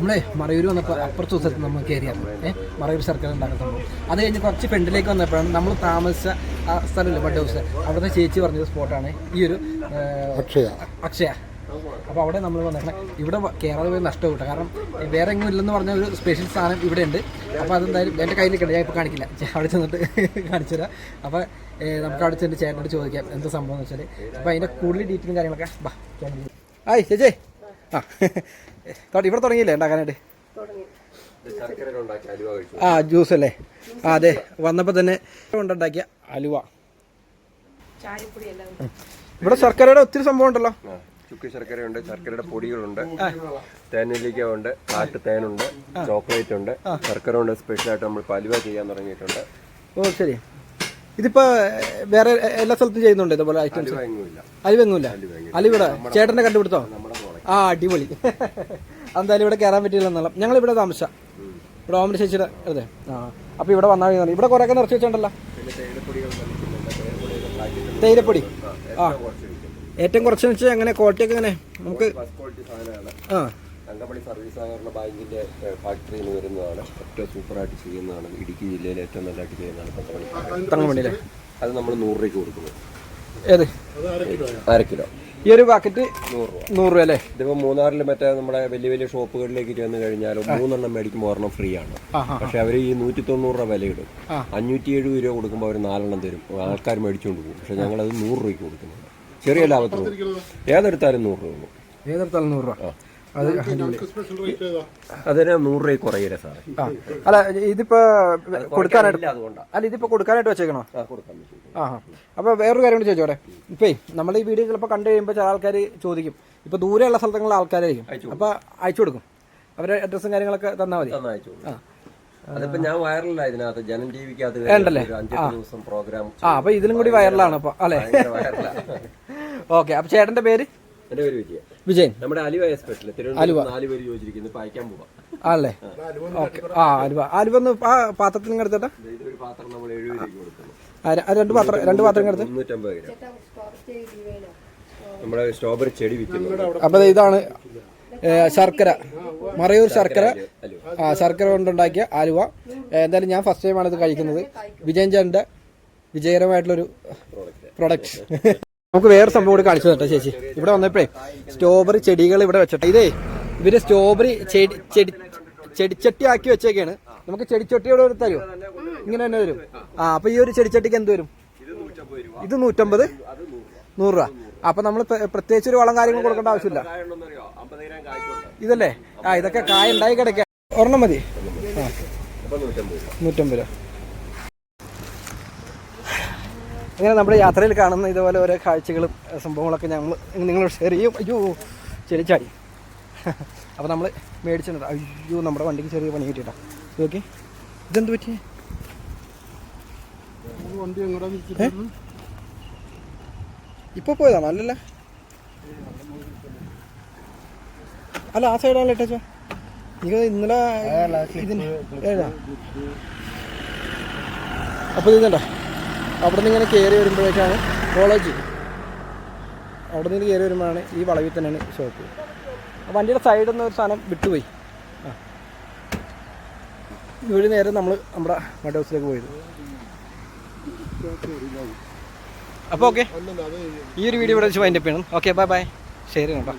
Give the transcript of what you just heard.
നമ്മളെ മറയൂർ വന്നപ്പോൾ അപ്പുറത്തെ സ്ഥലത്ത് നമ്മൾ കയറിയാണ് ഏഹ് മറയൂർ സർക്കിൾ ഉണ്ടാക്കുന്ന സംഭവം. അത് കഴിഞ്ഞ് കുറച്ച് ഫ്രണ്ടിലേക്ക് വന്നപ്പോഴാണ് നമ്മൾ താമസിച്ച ആ സ്ഥലമില്ല ബഡ് ഹൗസ് അവിടുത്തെ ചേച്ചി പറഞ്ഞൊരു സ്പോട്ടാണ് ഈ ഒരു അക്ഷയ. അക്ഷയ. അപ്പോൾ അവിടെ നമ്മൾ വന്നേക്കണം ഇവിടെ കയറാതെ പോയി നഷ്ടം കിട്ടും. കാരണം വേറെ എങ്ങും ഇല്ലെന്ന് പറഞ്ഞ ഒരു സ്പെഷ്യൽ സാധനം ഇവിടെ ഉണ്ട്. അപ്പോൾ അതെന്തായാലും എന്റെ കയ്യിൽ കിട്ടില്ല ഞാൻ ഇപ്പോൾ കാണിക്കില്ല. അവിടെ ചെന്നിട്ട് കാണിച്ചു തരാം. അപ്പോൾ നമുക്ക് അവിടെ ചെന്നിട്ട് ചേട്ടനോട് ചോദിക്കാം എന്താ സംഭവം എന്ന് വെച്ചാൽ അപ്പോൾ അതിന്റെ കൂടുതൽ ഡീറ്റെയിലും കാര്യങ്ങളൊക്കെ ബാ ചേട്ടൻ ആയി ചേച്ചേ. ആ. ഇവിടെ തുടങ്ങിയില്ലേ? ഉണ്ടാക്കാനായിട്ട് ആ ജ്യൂസ് അല്ലേ? ആ അതെ. വന്നപ്പോൾ തന്നെ കൊണ്ടുണ്ടാക്കിയ അലുവ. ഇവിടെ ശർക്കരയുടെ ഒത്തിരി സംഭവം ഉണ്ടല്ലോ ചുക്കി ശർക്കരയുണ്ട് ശർക്കരയുടെ പൊടികളുണ്ട് തേനെല്ലിക്ക ഉണ്ട് കാട്ടു തേനുണ്ട് ചോക്ലേറ്റ് ഉണ്ട് ശർക്കര ഉണ്ട് സ്പെഷ്യലായിട്ട് നമ്മൾ പലുവ ചെയ്യാൻ തുടങ്ങിയിട്ടുണ്ട്. ഓ ശരി. ഇതിപ്പോ വേറെ എല്ലാ സ്ഥലത്തും ചെയ്യുന്നുണ്ട് ഇതുപോലെ ഐറ്റംസ്? അലിവെങ്ങൂല്ല അലിവിടെ ചേട്ടന്റെ കണ്ടുപിടുത്തോ? ആ അടിപൊളി. എന്തായാലും ഇവിടെ കയറാൻ പറ്റില്ല എന്നുള്ള. ഞങ്ങൾ ഇവിടെ താമസിച്ച. ഇവിടെ ഓമന ചേച്ചിയുടെ അതെ ആ അപ്പൊ ഇവിടെ വന്നാൽ മതി. ഇവിടെ കുറെ ഒക്കെ നിറച്ച് വെച്ചിട്ടുണ്ടല്ലോ. തേയിലപ്പൊടി. ആ ഏറ്റവും കുറച്ച് വെച്ചാൽ എങ്ങനെ ക്വാളിറ്റി ഒക്കെ എങ്ങനെ? നമുക്ക് ആ. തങ്കമണി സർവീസ് സഹകരണ ബാങ്കിന്റെ ഫാക്ടറിയിൽ നിന്ന് വരുന്നതാണ്. ഏറ്റവും സൂപ്പറായിട്ട് ചെയ്യുന്നതാണ്. ഇടുക്കി ജില്ലയിൽ ഏറ്റവും നല്ലതായിട്ട് ചെയ്യുന്നതാണ് തങ്കമണി തങ്ങമണിയിലെ അത് നമ്മൾ നൂറ് രൂപയ്ക്ക് കൊടുക്കുന്നത് ഏത്? അര കിലോ. ഈ ഒരു പാക്കറ്റ് നൂറ് രൂപ. നൂറ് രൂപ അല്ലേ? ഇതിപ്പോ മൂന്നാറിൽ മറ്റേ നമ്മുടെ വലിയ വലിയ ഷോപ്പുകളിലേക്ക് ചെന്ന് കഴിഞ്ഞാൽ മൂന്നെണ്ണം മേടിക്കുമ്പോൾ ഒരെണ്ണം ഫ്രീ ആണ്. പക്ഷെ അവർ ഈ നൂറ്റി തൊണ്ണൂറ് രൂപ വില ഇടും. അഞ്ഞൂറ്റി എഴുപത് രൂപ കൊടുക്കുമ്പോൾ അവർ നാലെണ്ണം തരും. ആൾക്കാർ മേടിച്ചുകൊണ്ട് പോകും. പക്ഷെ ഞങ്ങൾ അത് നൂറ് രൂപയ്ക്ക് കൊടുക്കുന്നുണ്ട് ചെറിയ ലാഭത്തിൽ കൊടുക്കും. ഏതെടുത്താലും നൂറ് രൂപ ഉള്ളൂ. ഏതെടുത്താലും നൂറ് രൂപ. അതിന് നൂറ് രൂപ കുറയില്ല സാറേ. ആ. അല്ല ഇതിപ്പോ കൊടുക്കാനായിട്ട് അല്ല ഇതിപ്പോ കൊടുക്കാനായിട്ട് വെച്ചേക്കണോ? ആ അപ്പൊ വേറൊരു കാര്യം കൂടി ചോദിച്ചോടെ ഇപ്പേ നമ്മൾ ഈ വീഡിയോ ചിലപ്പോൾ കണ്ടു കഴിയുമ്പോൾ ചില ആൾക്കാർ ചോദിക്കും. ഇപ്പോൾ ദൂരെയുള്ള സ്ഥലത്തുള്ള ആൾക്കാരായിരിക്കും. അപ്പോൾ അയച്ചു കൊടുക്കും. അവരുടെ അഡ്രസ്സും കാര്യങ്ങളൊക്കെ തന്നാൽ മതി. അപ്പൊ അയച്ചു കൊടുക്കും. അതിപ്പോ ഞാൻ വൈറലാ ഇതിനകത്ത്. ജനം ടിവിക്കകത്ത് ഉണ്ടല്ലേ? ഒരു അഞ്ചെട്ട് ദിവസം പ്രോഗ്രാം ആ അപ്പോൾ ഇതിലും കൂടി വൈറലാണ് അപ്പൊ അല്ലെ? ഓക്കെ അപ്പൊ ചേട്ടന്റെ പേര്? എന്റെ പേര് വിജയ വിജയൻ. നമ്മുടെ അലുവ സ്പെഷ്യൽ തിരുവനന്തപുരം നാല് പേര് ചോദിച്ചിരിക്കുന്നു ഇപ്പൊ അയക്കാൻ പോവാം. ആണല്ലേ? ഓക്കെ. ആ ആലുവ ആലുവ ഒന്ന് ആ പാത്രത്തിൽ എടുത്തിട്ട്? രണ്ട് പാത്രം രണ്ട് പാത്രം എടുത്ത്. മുന്നൂറ്റമ്പത് ഗ്രാം. നമ്മുടെ സ്ട്രോബെറി ചെടി വിൽക്കുന്നു. അപ്പോൾ ഇതാണ് ശർക്കര. മറയൂർ ശർക്കര. ആ ശർക്കര കൊണ്ടുണ്ടാക്കിയ ആലുവ. എന്തായാലും ഞാൻ ഫസ്റ്റ് ടൈമാണ് ഇത് കഴിക്കുന്നത്. വിജയൻ ചേട്ടന്റെ വിജയകരമായിട്ടുള്ളൊരു പ്രൊഡക്റ്റ് നമുക്ക് വേറെ സംഭവം കൂടി കാണിച്ചു തട്ടോ ചേച്ചി. ഇവിടെ വന്നപ്പോഴേ സ്ട്രോബെറി ചെടികൾ ഇവിടെ വെച്ചിട്ട്. ഇതേ ഇവർ സ്ട്രോബെറി ചെടി ചെടി ചെടിച്ചട്ടി ആക്കി വെച്ചേക്കാണ്. നമുക്ക് ചെടിച്ചട്ടിയോട് ഒരു തരുമോ ഇങ്ങനെ തന്നെ വരും ആ അപ്പൊ ഈ ഒരു ചെടിച്ചട്ടിക്ക് എന്ത് വരും? ഇത് നൂറ്റമ്പത് നൂറ് രൂപ. അപ്പൊ നമ്മൾ പ്രത്യേകിച്ച് ഒരു വളം കാര്യങ്ങൾ കൊടുക്കേണ്ട ആവശ്യമില്ല. ഇതല്ലേ? ആ ഇതൊക്കെ കായ ഉണ്ടായി കിടക്കുക ഒരെണ്ണം മതി. നൂറ്റമ്പത് രൂപ. ഇങ്ങനെ അങ്ങനെ നമ്മുടെ യാത്രയിൽ കാണുന്ന ഇതുപോലെ ഓരോ കാഴ്ചകളും സംഭവങ്ങളൊക്കെ ഞങ്ങൾ നിങ്ങളോട് ഷെയർ ചെയ്യും. അയ്യോ ചെളിച്ചാടി അപ്പോൾ നമ്മൾ മേടിച്ചിട്ടുണ്ട് അയ്യോ നമ്മുടെ വണ്ടിക്ക് ചെറിയ പണി കിട്ടിയിട്ടാ. നോക്കി. ഇതെന്ത് പറ്റി? വണ്ടി എങ്ങോട്ടാ ഇപ്പോൾ പോയതാണ്? അല്ലല്ല. അല്ല ആ സൈഡാണല്ലോ ഇട്ടോ നിങ്ങൾ ഇന്നലെ ഇതിന് ഏതാ അപ്പോൾ ഇതുണ്ടോ അവിടെ നിന്ന് ഇങ്ങനെ കയറി വരുമ്പോഴേക്കാണ് കോളേജ് അവിടെ നിന്ന് കയറി വരുമ്പോഴാണ് ഈ വളവിൽ തന്നെയാണ് ഷോപ്പ്. വണ്ടിയുടെ സൈഡിൽ നിന്ന് ഒരു സാധനം വിട്ടുപോയി. ആ. ഇതുവഴി നേരെ നമ്മൾ നമ്മുടെ മഡ് ഹൗസിലേക്ക് പോയത്. അപ്പോൾ ഓക്കെ ഈ ഒരു വീഡിയോ ഇവിടെ വെച്ച് വൈൻഡപ്പ് ചെയ്യണം. ഓക്കെ ബൈ ബൈ ശരി കേട്ടോ